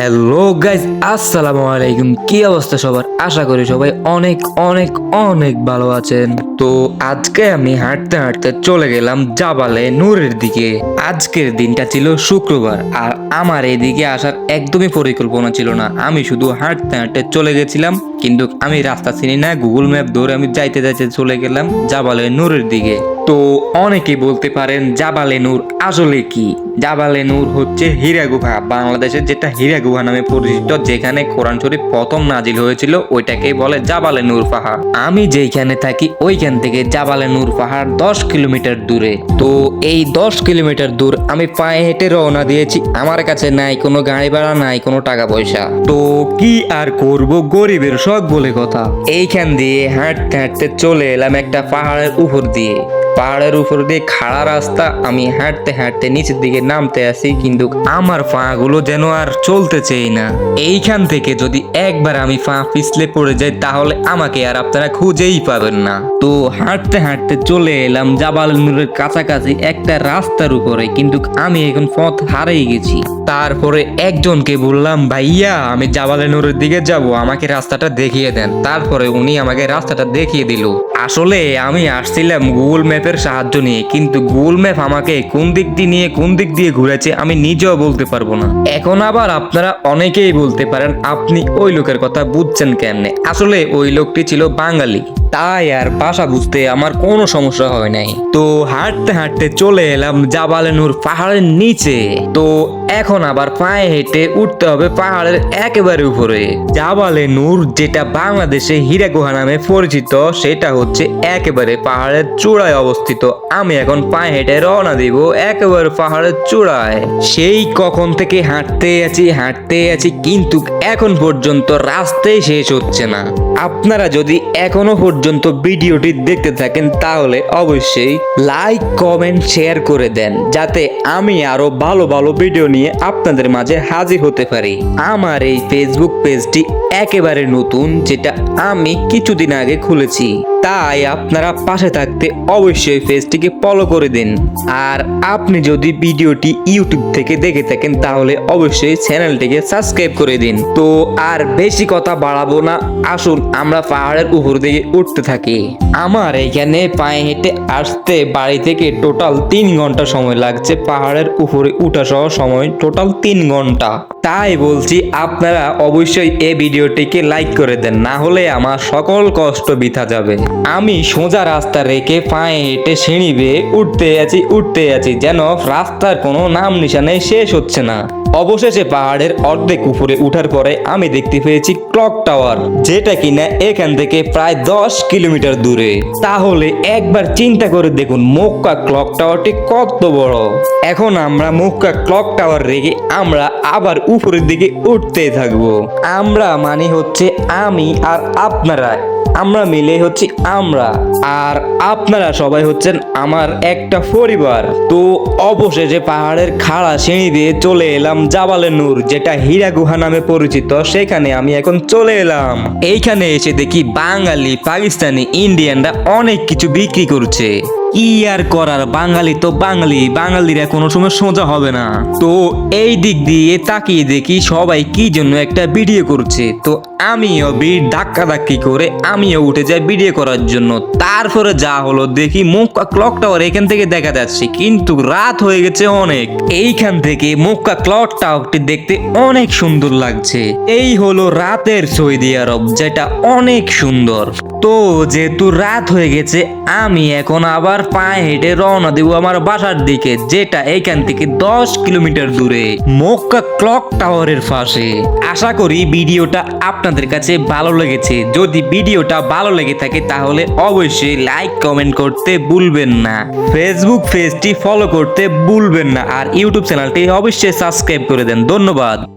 Hello guys আসসালামু আলাইকুম। কি অবস্থা সবার? আশা করি সবাই অনেক অনেক অনেক ভালো আছেন। তো আজকে আমি হাঁটতে হাঁটতে চলে গেলাম জাবালে নূরের দিকে। আজকের দিনটা ছিল শুক্রবার, আর আমার এদিকে আসার একদমই পরিকল্পনা ছিল না। আমি শুধু হাঁটতে হাঁটতে চলে গেছিলাম। কিন্তু আমি রাস্তা চিনি না গুগল ম্যাপ ধরে আমি যাইতে যাইতে চলে গেলাম জাবালে নূরের দিকে। তো অনেকে বলতে পারেন, জাবালে নূর আসলে কি? জাবালে নূর হচ্ছে হীরা গুহা। বাংলাদেশের যেটা হীরা গুহা নামে পরিচিত, যেখানে কোরআন শরীফ প্রথম নাজিল হয়েছিল ওইটাকে বলে জাবালে নূর পাহাড়। আমি যেখানে থাকি, ওইখান থেকে জাবালে নূর পাহাড় দশ কিলোমিটার দূরে। তো এই দশ কিলোমিটার দূর আমি পায়ে হেঁটে রওনা দিয়েছি। আমার কাছে নাই কোনো গাড়ি ভাড়া, নাই কোনো টাকা পয়সা। তো কি আর করব গরিবের শখ বলে কথা। এইখান দিয়ে হাঁটতে হাঁটতে চলে এলাম একটা পাহাড়ের উপর দিয়ে। পাহাড়ের উপর দিয়ে খাড়া রাস্তা, আমি হাঁটতে হাঁটতে নিচের দিকে নামতে আসি, কিন্তু আমার পা গুলো যেন আর চলতে চাই না। এইখান থেকে যদি একবার আমি পা পিছলে পড়ে যাই, তাহলে আমাকে আর আপনারা খুঁজেই পাবেন না। তো হাঁটতে হাঁটতে চলে এলাম জাবাল নূরের কাছাকাছি একটা রাস্তার উপরে, কিন্তু আমি এখন পথ হারিয়ে গেছি। তারপরে একজনকে বললাম, ভাইয়া, আমি জাবালে নূরের দিকে যাব, আমাকে রাস্তাটা দেখিয়ে দেন। তারপরে উনি আমাকে রাস্তাটা দেখিয়ে দিল। আসলে আমি আসছিলাম গুগল ম্যাপের সাহায্য নিয়ে, কিন্তু গুগল ম্যাপ আমাকে কোন দিক দিয়ে নিয়ে কোন দিক দিয়ে ঘুরেছে আমি নিজেও বলতে পারব না। এখন আবার আপনারা অনেকেই বলতে পারেন, আপনি ওই লোকের কথা বুঝছেন কেমনে? আসলে ওই লোকটি ছিল বাঙালি। তাই আর ভাষা বুঝতে আমার কোনো সমস্যা হয় নাই। তো হাঁটতে হাঁটতে চলে এলাম জাবালে নূর পাহাড়ের নিচে। তো এখন আবার পায়ে হেঁটে উঠতে হবে পাহাড়ের একেবারে উপরে। জাবালে নূর যেটা বাংলাদেশে হীরা গুহা নামে পরিচিত, সেটা হচ্ছে একেবারে পাহাড়ের চূড়ায় অবস্থিত। আমি এখন পায়ে হেঁটে রওনা দিব একেবারে পাহাড়ের চূড়ায়। সেই কখন থেকে হাঁটতে আছি হাঁটতে আছি, কিন্তু এখন পর্যন্ত রাস্তাই শেষ হচ্ছে না। আপনারা যদি এখনও পর্যন্ত ভিডিওটি দেখতে থাকেন তাহলে অবশ্যই লাইক, কমেন্ট, শেয়ার করে দেন, যাতে আমি আরও ভালো ভালো ভিডিও নিয়ে আপনাদের মাঝে হাজির হতে পারি। আমার এই ফেসবুক পেজটি একেবারে নতুন, যেটা আমি কিছুদিন আগে খুলেছি। তাই আপনারা পাশে থাকতে অবশ্যই পেজটিকে ফলো করে দিন। আর আপনি যদি ভিডিওটি ইউটিউব থেকে দেখে থাকেন, তাহলে অবশ্যই চ্যানেলটিকে সাবস্ক্রাইব করে দিন। তো আর বেশি কথা বাড়াবো না, আসুন আমরা পাহাড়ের উপর দিকে উঠতে থাকি। আমার এখানে পায়ে হেঁটে আসতে বাড়ি থেকে টোটাল তিন ঘণ্টা সময় লাগছে, পাহাড়ের উপরে উঠা সহ সময় টোটাল তিন ঘণ্টা। তাই বলছি, আপনারা অবশ্যই এই ভিডিওটিকে লাইক করে দেন, না হলে আমার সকল কষ্ট বৃথা যাবে। আমি সোজা রাস্তা রেখে পায়ে হেঁটে সিঁড়ি বেয়ে উঠতে আছি উঠতে আছি। যেন রাস্তার কোনো নাম নিশানে শেষ হচ্ছে না। অবশেষে পাহাড়ের অর্ধেক উপরে উঠার পরে আমি দেখতে পেয়েছি ক্লক টাওয়ার, যেটা কিনা এখান থেকে প্রায় দশ কিলোমিটার দূরে। তাহলে একবার চিন্তা করে দেখুন মক্কা ক্লক টাওয়ারটি কত বড়। এখন আমরা মক্কা ক্লক টাওয়ার রেখে আমরা আবার উপরের দিকে উঠতে থাকব। আমরা মানে হচ্ছে আমি আর আপনারা। আমরা মিলে হচ্ছি আমরা। আর আপনারা সবাই হচ্ছেন আমার একটা পরিবার। তো অবশেষে পাহাড়ের খাড়া সিঁড়ি দিয়ে চলে এলাম জাবালে নূর, যেটা হীরা গুহা নামে পরিচিত। সেখানে আমি এখন চলে এলাম। এইখানে এসে দেখি বাঙালি, পাকিস্তানি, ইন্ডিয়ানরা অনেক কিছু বিক্রি করছে। কি আর করার? বাঙালি তো বাঙালি, বাঙালিরা কোনো সময় সোজা হবে না। তো এই দিক দিয়ে তাকিয়ে দেখি সবাই কি জন্য একটা ভিডিও করছে। তো আমিও ভিড় ধাক্কা ধাক্কি করে আমিও উঠে যাই ভিডিও করার জন্য। তারপরে যা হলো দেখি মক্কা ক্লক টাওয়ার এখান থেকে দেখা যাচ্ছে, কিন্তু রাত হয়ে গেছে অনেক। এইখান থেকে মক্কা ক্লক টাওয়ারটি দেখতে অনেক সুন্দর লাগছে। এই হলো রাতের সৌদি আরব যেটা অনেক সুন্দর। তো যেহেতু রাত হয়ে গেছে, আমি এখন আবার পায়ে হেঁটে রওনা দেবো আমার বাসার দিকে, যেটা এখান থেকে দশ কিলোমিটার দূরে। মক্কা ক্লক টাওয়ারের পাশে। আশা করি ভিডিওটা আপনাদের কাছে ভালো লেগেছে। যদি ভিডিওটা ভালো লেগে থাকে, তাহলে অবশ্যই লাইক, কমেন্ট করতে ভুলবেন না। ফেসবুক পেজটি ফলো করতে ভুলবেন না। আর ইউটিউব চ্যানেলটি অবশ্যই সাবস্ক্রাইব করে দেন। ধন্যবাদ।